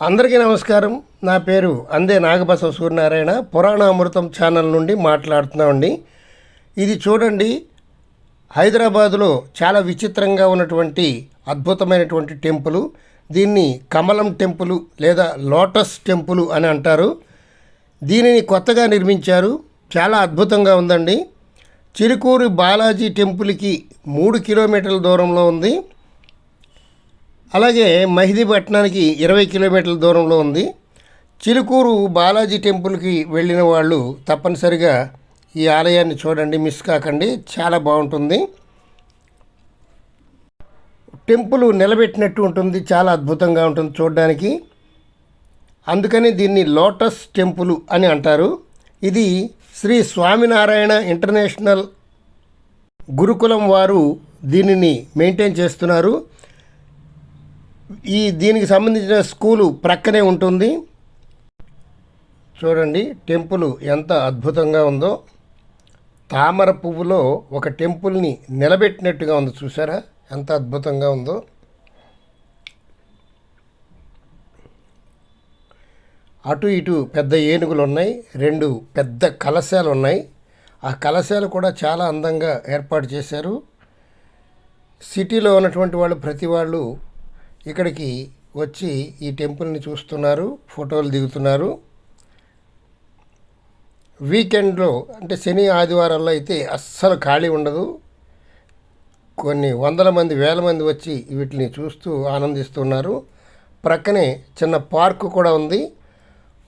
అందరికీ నమస్కారం. నా పేరు అందే నాగబసవ సూర్యనారాయణ. పురాణామృతం ఛానల్ నుండి మాట్లాడుతున్నామండి. ఇది చూడండి హైదరాబాదులో చాలా విచిత్రంగా ఉన్నటువంటి అద్భుతమైనటువంటి టెంపుల్. దీన్ని కమలం టెంపుల్ లేదా లోటస్ టెంపుల్ అని అంటారు. దీనిని కొత్తగా నిర్మించారు. చాలా అద్భుతంగా ఉందండి. చిరుకూరు బాలాజీ టెంపుల్కి మూడు కిలోమీటర్ల దూరంలో ఉంది. అలాగే మహిదీపట్నానికి ఇరవై కిలోమీటర్ల దూరంలో ఉంది. చిలుకూరు బాలాజీ టెంపుల్కి వెళ్ళిన వాళ్ళు తప్పనిసరిగా ఈ ఆలయాన్ని చూడండి మిస్ కాకండి. చాలా బాగుంటుంది. టెంపుల్ నిలబెట్టినట్టు ఉంటుంది చాలా అద్భుతంగా ఉంటుంది చూడడానికి. అందుకని దీన్ని లోటస్ టెంపుల్ అని అంటారు. ఇది శ్రీ స్వామినారాయణ ఇంటర్నేషనల్ గురుకులం వారు దీనిని మెయింటైన్ చేస్తున్నారు. ఈ దీనికి సంబంధించిన స్కూలు ప్రక్కనే ఉంటుంది. చూడండి టెంపుల్ ఎంత అద్భుతంగా ఉందో. తామర పువ్వులో ఒక టెంపుల్ని నిలబెట్టినట్టుగా ఉంది చూసారా ఎంత అద్భుతంగా ఉందో. అటు ఇటు పెద్ద ఏనుగులు ఉన్నాయి రెండు పెద్ద కలశాలు ఉన్నాయి ఆ కలశాలు కూడా చాలా అందంగా ఏర్పాటు చేశారు. సిటీలో ఉన్నటువంటి వాళ్ళు ప్రతి వాళ్ళు ఇక్కడికి వచ్చి ఈ టెంపుల్ని చూస్తున్నారు ఫోటోలు దిగుతున్నారు. వీకెండ్లో అంటే శని ఆదివారాల్లో అయితే అస్సలు ఖాళీ ఉండదు. కొన్ని వందల మంది వేల మంది వచ్చి వీటిని చూస్తూ ఆనందిస్తున్నారు. ప్రక్కనే చిన్న పార్కు కూడా ఉంది.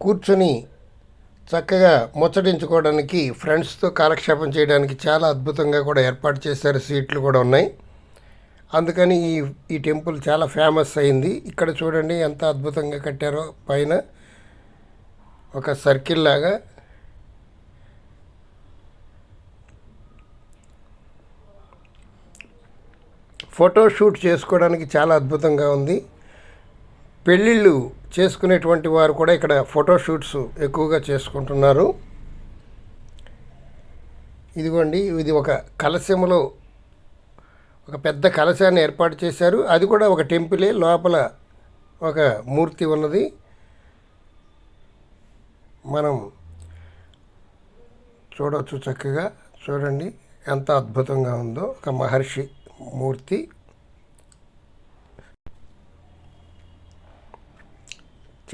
కూర్చొని చక్కగా ముచ్చటించుకోవడానికి ఫ్రెండ్స్తో కాలక్షేపం చేయడానికి చాలా అద్భుతంగా కూడా ఏర్పాటు చేశారు. సీట్లు కూడా ఉన్నాయి. అందుకని ఈ ఈ టెంపుల్ చాలా ఫేమస్ అయింది. ఇక్కడ చూడండి ఎంత అద్భుతంగా కట్టారో. పైన ఒక సర్కిల్ లాగా. ఫోటో షూట్ చేసుకోవడానికి చాలా అద్భుతంగా ఉంది. పెళ్ళిళ్ళు చేసుకునేటువంటి వారు కూడా ఇక్కడ ఫోటో షూట్స్ ఎక్కువగా చేసుకుంటున్నారు. ఇదిగోండి ఇది ఒక కలశములో ఒక పెద్ద కలశాన్ని ఏర్పాటు చేశారు. అది కూడా ఒక టెంపులే. లోపల ఒక మూర్తి ఉన్నది. మనం చూడవచ్చు చక్కగా. చూడండి. ఎంత అద్భుతంగా ఉందో. ఒక మహర్షి మూర్తి.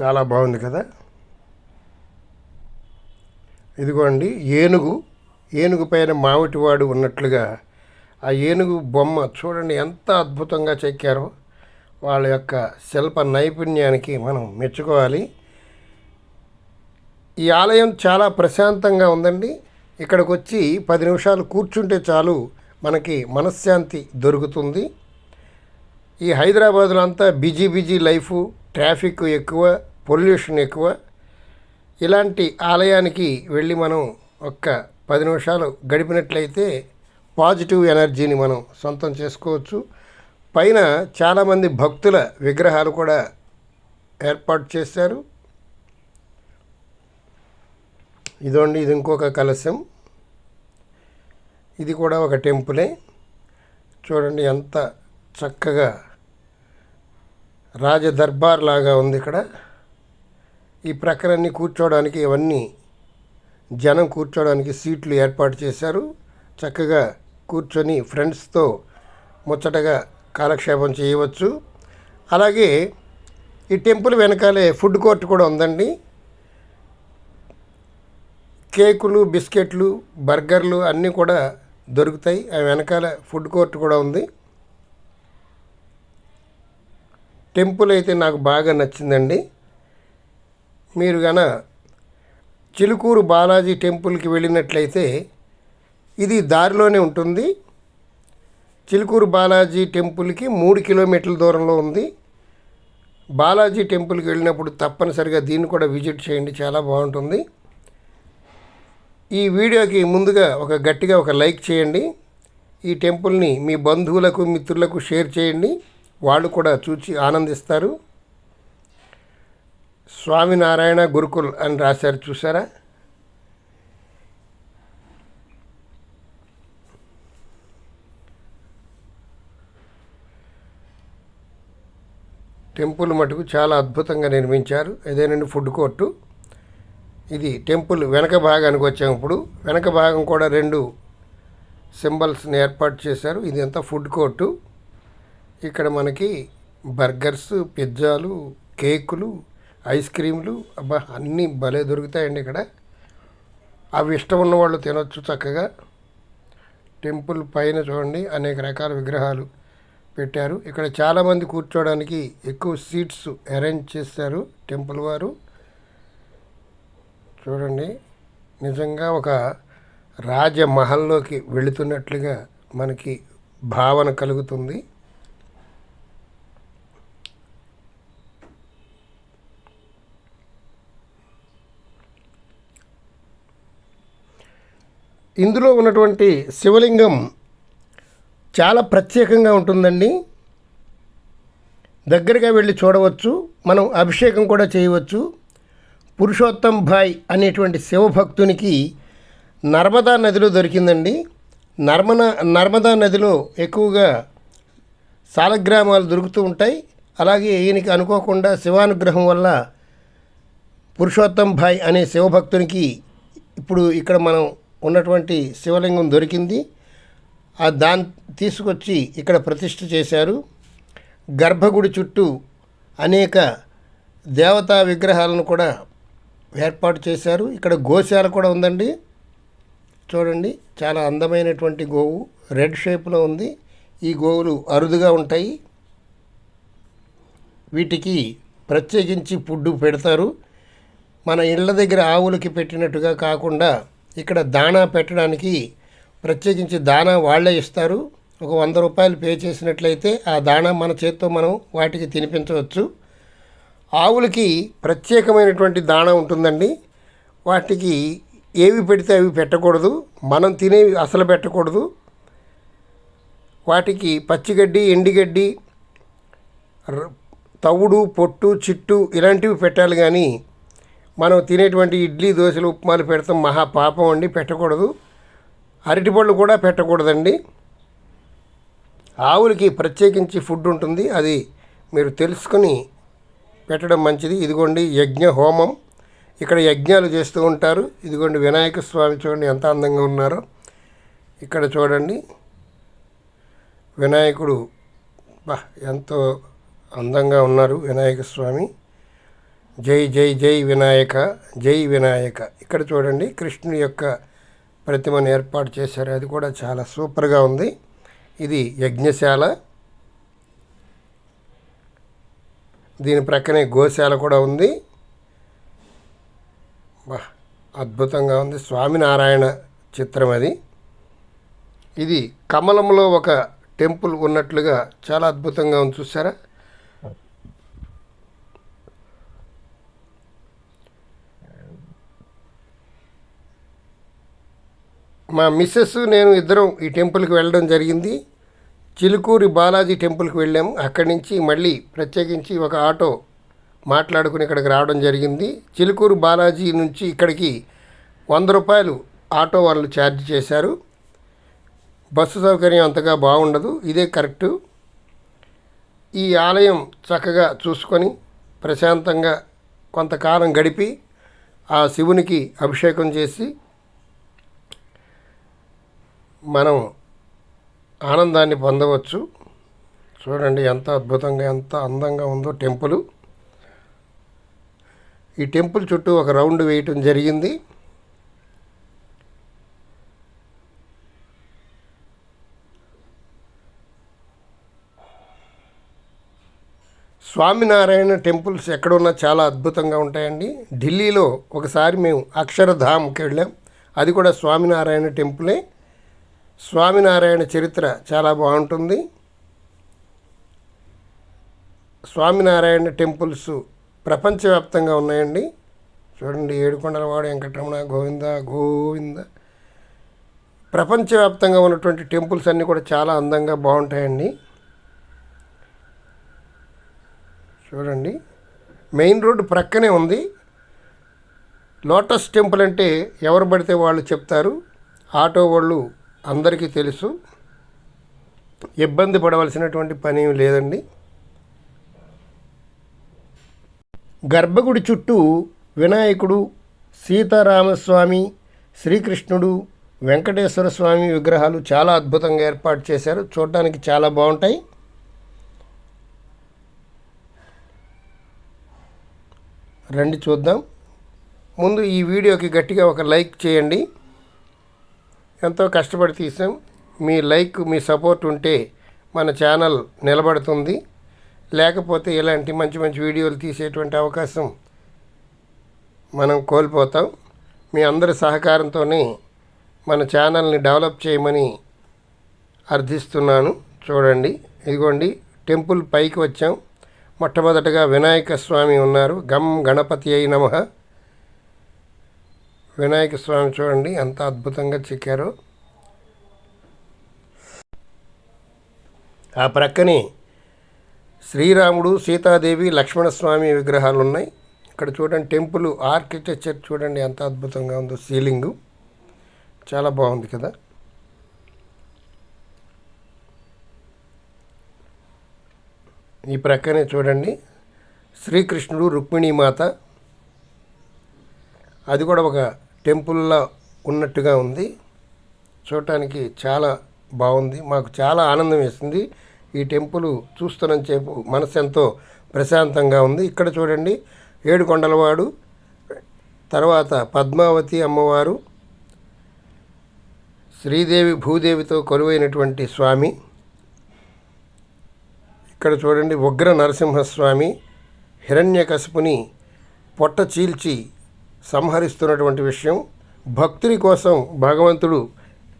చాలా బాగుంది కదా. ఇదిగోండి. ఏనుగు. ఏనుగు పైన మామిటివాడు ఉన్నట్లుగా ఆ ఏనుగు బొమ్మ చూడండి ఎంత అద్భుతంగా చెక్కారో. వాళ్ళ యొక్క శిల్ప నైపుణ్యానికి మనం మెచ్చుకోవాలి. ఈ ఆలయం చాలా ప్రశాంతంగా ఉందండి. ఇక్కడికి వచ్చి పది నిమిషాలు కూర్చుంటే చాలు మనకి మనశ్శాంతి దొరుకుతుంది. ఈ హైదరాబాద్లో అంతా బిజీ బిజీ లైఫ్ ట్రాఫిక్ ఎక్కువ పొల్యూషన్ ఎక్కువ. ఇలాంటి ఆలయానికి వెళ్ళి మనం ఒక్క పది నిమిషాలు గడిపినట్లయితే పాజిటివ్ ఎనర్జీని మనం సొంతం చేసుకోవచ్చు. పైన చాలామంది భక్తుల విగ్రహాలు కూడా ఏర్పాటు చేశారు. ఇదోండి ఇది ఇంకొక కలశం. ఇది కూడా ఒక టెంపులే. చూడండి ఎంత చక్కగా రాజదర్బార్ లాగా ఉంది ఇక్కడ. ఈ ప్రక్కలన్నీ కూర్చోవడానికి ఇవన్నీ జనం కూర్చోవడానికి సీట్లు ఏర్పాటు చేశారు. చక్కగా కూర్చొని ఫ్రెండ్స్తో ముచ్చటగా కాలక్షేపం చేయవచ్చు. అలాగే ఈ టెంపుల్ వెనకాలే ఫుడ్ కోర్ట్ కూడా ఉందండి. కేకులు బిస్కెట్లు బర్గర్లు అన్నీ కూడా దొరుకుతాయి. ఆ వెనకాల ఫుడ్ కోర్ట్ కూడా ఉంది. టెంపుల్ అయితే నాకు బాగా నచ్చిందండి. మీరు గన చిలుకూరు బాలాజీ టెంపుల్కి వెళ్ళినట్లయితే ఇది దారిలోనే ఉంటుంది. చిలుకూరు బాలాజీ టెంపుల్కి మూడు కిలోమీటర్ల దూరంలో ఉంది. బాలాజీ టెంపుల్కి వెళ్ళినప్పుడు తప్పనిసరిగా దీన్ని కూడా విజిట్ చేయండి చాలా బాగుంటుంది. ఈ వీడియోకి ముందుగా ఒక గట్టిగా ఒక లైక్ చేయండి. ఈ టెంపుల్ని మీ బంధువులకు మిత్రులకు షేర్ చేయండి. వాళ్ళు కూడా చూచి ఆనందిస్తారు. స్వామినారాయణ గురుకుల్ అని రాశారు చూసారా టెంపుల్ మటుకు చాలా అద్భుతంగా నిర్మించారు. ఇదేనండి ఫుడ్ కోర్టు? ఇది టెంపుల్ వెనక భాగానికి వచ్చాము వెనక భాగం కూడా రెండు సింబల్స్ని ఏర్పాటు చేశారు. ఇది అంతా ఫుడ్ కోర్టు. ఇక్కడ మనకి బర్గర్స్ పిజ్జాలు కేకులు ఐస్ క్రీములు అబ్బా అన్నీ భలే దొరుకుతాయండి ఇక్కడ. అవి ఇష్టం ఉన్నవాళ్ళు తినొచ్చు చక్కగా. టెంపుల్ పైన చూడండి అనేక రకాల విగ్రహాలు. పెట్టారు. ఇక్కడ చాలామంది కూర్చోవడానికి ఎక్కువ సీట్స్ అరేంజ్ చేశారు టెంపుల్ వారు. చూడండి నిజంగా ఒక రాజమహల్లోకి వెళుతున్నట్లుగా మనకి భావన కలుగుతుంది. ఇందులో ఉన్నటువంటి శివలింగం చాలా ప్రత్యేకంగా ఉంటుందండి. దగ్గరగా వెళ్ళి చూడవచ్చు. మనం అభిషేకం కూడా చేయవచ్చు. పురుషోత్తం భాయ్ అనేటువంటి శివభక్తునికి నర్మదా నదిలో దొరికిందండి. నర్మన నర్మదా నదిలో ఎక్కువగా సాలగ్రామాలు దొరుకుతూ ఉంటాయి. అలాగే ఈయనకి అనుకోకుండా శివానుగ్రహం వల్ల పురుషోత్తం భాయ్ అనే శివభక్తునికి ఇప్పుడు ఇక్కడ మనం ఉన్నటువంటి శివలింగం దొరికింది. దాన్ని తీసుకొచ్చి ఇక్కడ ప్రతిష్ఠ చేశారు. గర్భగుడి చుట్టూ అనేక దేవతా విగ్రహాలను కూడా ఏర్పాటు చేశారు. ఇక్కడ గోశాల కూడా ఉందండి. చూడండి చాలా అందమైనటువంటి గోవు. రెడ్ షేప్లో ఉంది. ఈ గోవులు అరుదుగా ఉంటాయి. వీటికి ప్రత్యేకించి ఫుడ్డు పెడతారు. మన ఇళ్ళ దగ్గర ఆవులకి పెట్టినట్టుగా కాకుండా ఇక్కడ దాణా పెట్టడానికి ప్రత్యేకించి దాణా వాళ్ళే ఇస్తారు. ఒక వంద రూపాయలు పే చేసినట్లయితే ఆ దాణా మన చేత్తో మనం వాటికి తినిపించవచ్చు. ఆవులకి ప్రత్యేకమైనటువంటి దాణా ఉంటుందండి. వాటికి ఏవి పెడితే అవి పెట్టకూడదు. మనం తినేవి అసలు పెట్టకూడదు. వాటికి పచ్చిగడ్డి ఎండిగడ్డి తవుడు పొట్టు చిట్టు ఇలాంటివి పెట్టాలి కానీ మనం తినేటువంటి ఇడ్లీ దోశలు ఉప్మాలు పెడతాం. మహా పాపం అండి పెట్టకూడదు. అరటిపళ్ళు కూడా పెట్టకూడదండి. ఆవులకి ప్రత్యేకించి ఫుడ్ ఉంటుంది. అది మీరు తెలుసుకొని పెట్టడం మంచిది. ఇదిగోండి యజ్ఞ హోమం. ఇక్కడ యజ్ఞాలు చేస్తూ ఉంటారు. ఇదిగోండి వినాయక స్వామి చూడండి ఎంత అందంగా ఉన్నారో. ఇక్కడ చూడండి వినాయకుడు బా ఎంతో అందంగా ఉన్నారు వినాయక స్వామి. జై జై జై వినాయక జై వినాయక. ఇక్కడ చూడండి కృష్ణుని యొక్క ప్రతిమను ఏర్పాటు చేశారు. అది కూడా చాలా సూపర్గా ఉంది. ఇది యజ్ఞశాల. దీని ప్రక్కనే గోశాల కూడా ఉంది. బా అద్భుతంగా ఉంది. స్వామినారాయణ చిత్రం అది. ఇది కమలంలో ఒక టెంపుల్ ఉన్నట్లుగా చాలా అద్భుతంగా ఉంది. చూసారా మా మిస్సెస్ నేను ఇద్దరం ఈ టెంపుల్కి వెళ్ళడం జరిగింది. చిలుకూరి బాలాజీ టెంపుల్కి వెళ్ళాము అక్కడి నుంచి మళ్ళీ ప్రత్యేకించి ఒక ఆటో మాట్లాడుకుని ఇక్కడికి రావడం జరిగింది. చిలుకూరు బాలాజీ నుంచి ఇక్కడికి వంద రూపాయలు ఆటో వాళ్ళు ఛార్జ్ చేశారు. బస్సు సౌకర్యం అంతగా బాగుండదు. ఇదే కరెక్టు ఈ ఆలయం చక్కగా చూసుకొని ప్రశాంతంగా కొంతకాలం గడిపి ఆ శివునికి అభిషేకం చేసి మనం ఆనందాన్ని పొందవచ్చు. చూడండి ఎంత అద్భుతంగా ఎంత అందంగా ఉందో టెంపుల్. ఈ టెంపుల్ చుట్టూ ఒక రౌండ్ వేయటం జరిగింది. స్వామినారాయణ టెంపుల్స్ ఎక్కడున్నా చాలా అద్భుతంగా ఉంటాయండి. ఢిల్లీలో ఒకసారి మేము అక్షరధామ్కి వెళ్ళాం. అది కూడా స్వామినారాయణ టెంపులే. స్వామినారాయణ చరిత్ర చాలా బాగుంటుంది. స్వామినారాయణ టెంపుల్స్ ప్రపంచవ్యాప్తంగా ఉన్నాయండి. చూడండి ఏడుకొండలవాడు వెంకటరమణ గోవింద గోవింద. ప్రపంచవ్యాప్తంగా ఉన్నటువంటి టెంపుల్స్ అన్నీ కూడా చాలా అందంగా బాగుంటాయండి. చూడండి మెయిన్ రోడ్డు ప్రక్కనే ఉంది. లోటస్ టెంపుల్ అంటే ఎవరు పడితే వాళ్ళు చెప్తారు. ఆటో వాళ్ళు అందరికీ తెలుసు. ఇబ్బంది పడవలసినటువంటి పని లేదండి. గర్భగుడి చుట్టూ వినాయకుడు సీతారామస్వామి శ్రీకృష్ణుడు వెంకటేశ్వర స్వామి విగ్రహాలు చాలా అద్భుతంగా ఏర్పాటు చేశారు. చూడడానికి చాలా బాగుంటాయి. రండి చూద్దాం. ముందు ఈ వీడియోకి గట్టిగా ఒక లైక్ చేయండి. ఎంతో కష్టపడి తీసాం. మీ లైక్ మీ సపోర్ట్ ఉంటే మన ఛానల్ నిలబడుతుంది. లేకపోతే ఇలాంటి మంచి మంచి వీడియోలు తీసేటువంటి అవకాశం మనం కోల్పోతాం. మీ అందరి సహకారంతోనే మన ఛానల్ని డెవలప్ చేయమని అర్థిస్తున్నాను. చూడండి ఇదిగోండి టెంపుల్ పైకి వచ్చాం. మొట్టమొదటగా వినాయక స్వామి ఉన్నారు. గం గణపతి అయి నమ. వినాయక స్వామి చూడండి ఎంత అద్భుతంగా చెక్కారో. ఆ ప్రక్కనే శ్రీరాముడు సీతాదేవి లక్ష్మణస్వామి విగ్రహాలు ఉన్నాయి ఇక్కడ చూడండి టెంపుల్ ఆర్కిటెక్చర్ చూడండి ఎంత అద్భుతంగా ఉందో సీలింగు. చాలా బాగుంది కదా. ఈ ప్రక్కనే చూడండి శ్రీకృష్ణుడు రుక్మిణీమాత. అది కూడా ఒక టెంపుల్లో ఉన్నట్టుగా ఉంది. చూడటానికి చాలా బాగుంది. మాకు చాలా ఆనందం వేసింది. ఈ టెంపుల్ చూస్తున్నంతసేపు మనసు ఎంతో ప్రశాంతంగా ఉంది. ఇక్కడ చూడండి ఏడుకొండలవాడు తర్వాత పద్మావతి అమ్మవారు శ్రీదేవి భూదేవితో కొలువైనటువంటి స్వామి ఇక్కడ చూడండి ఉగ్ర నరసింహస్వామి హిరణ్యకశపుని పొట్ట చీల్చి సంహరిస్తున్నటువంటి విషయం. భక్తుని కోసం భగవంతుడు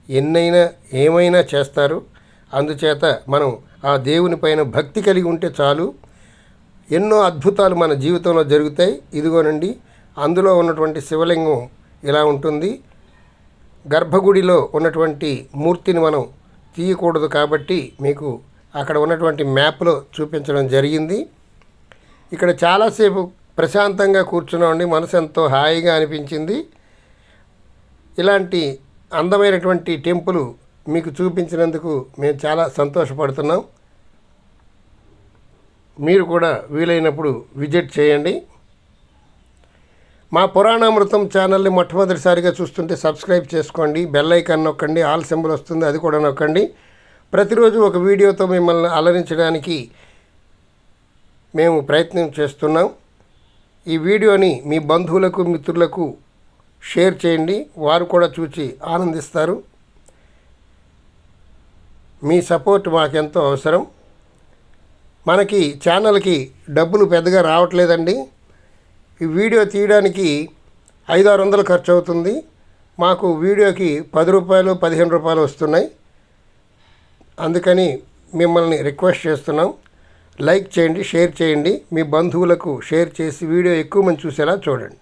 ఎన్నైనా ఏమైనా చేస్తారు. అందుచేత మనం ఆ దేవుని పైన భక్తి కలిగి ఉంటే చాలు. ఎన్నో అద్భుతాలు మన జీవితంలో జరుగుతాయి. ఇదిగోనండి అందులో ఉన్నటువంటి శివలింగం ఇలా ఉంటుంది. గర్భగుడిలో ఉన్నటువంటి మూర్తిని మనం తీయకూడదు కాబట్టి మీకు అక్కడ ఉన్నటువంటి మ్యాప్లో చూపించడం జరిగింది. ఇక్కడ చాలాసేపు ప్రశాంతంగా కూర్చున్నామండి. మనసు ఎంతో హాయిగా అనిపించింది. ఇలాంటి అందమైనటువంటి టెంపుల్ మీకు చూపించినందుకు మేము చాలా సంతోషపడుతున్నాం. మీరు కూడా వీలైనప్పుడు విజిట్ చేయండి. మా పురాణామృతం ఛానల్ని మొట్టమొదటిసారిగా చూస్తుంటే సబ్స్క్రైబ్ చేసుకోండి. బెల్ ఐకాన్ నొక్కండి. ఆల్ సింబల్ వస్తుంది అది కూడా నొక్కండి. ప్రతిరోజు ఒక వీడియోతో మిమ్మల్ని అలరించడానికి మేము ప్రయత్నం చేస్తున్నాం. ఈ వీడియోని మీ బంధువులకు మిత్రులకు షేర్ చేయండి. వారు కూడా చూచి ఆనందిస్తారు. మీ సపోర్ట్ మాకెంతో అవసరం. మనకి ఛానల్కి డబ్బులు పెద్దగా రావట్లేదండి. ఈ వీడియో తీయడానికి ఐదు ఆరు వందలు ఖర్చు అవుతుంది మాకు వీడియోకి పది రూపాయలు పదిహేను రూపాయలు వస్తున్నాయి. అందుకని మిమ్మల్ని రిక్వెస్ట్ చేస్తున్నాం. లైక్ చేయండి షేర్ చేయండి. మీ బంధువులకు షేర్ చేసి వీడియో ఎక్కువ మంది చూసేలా చూడండి.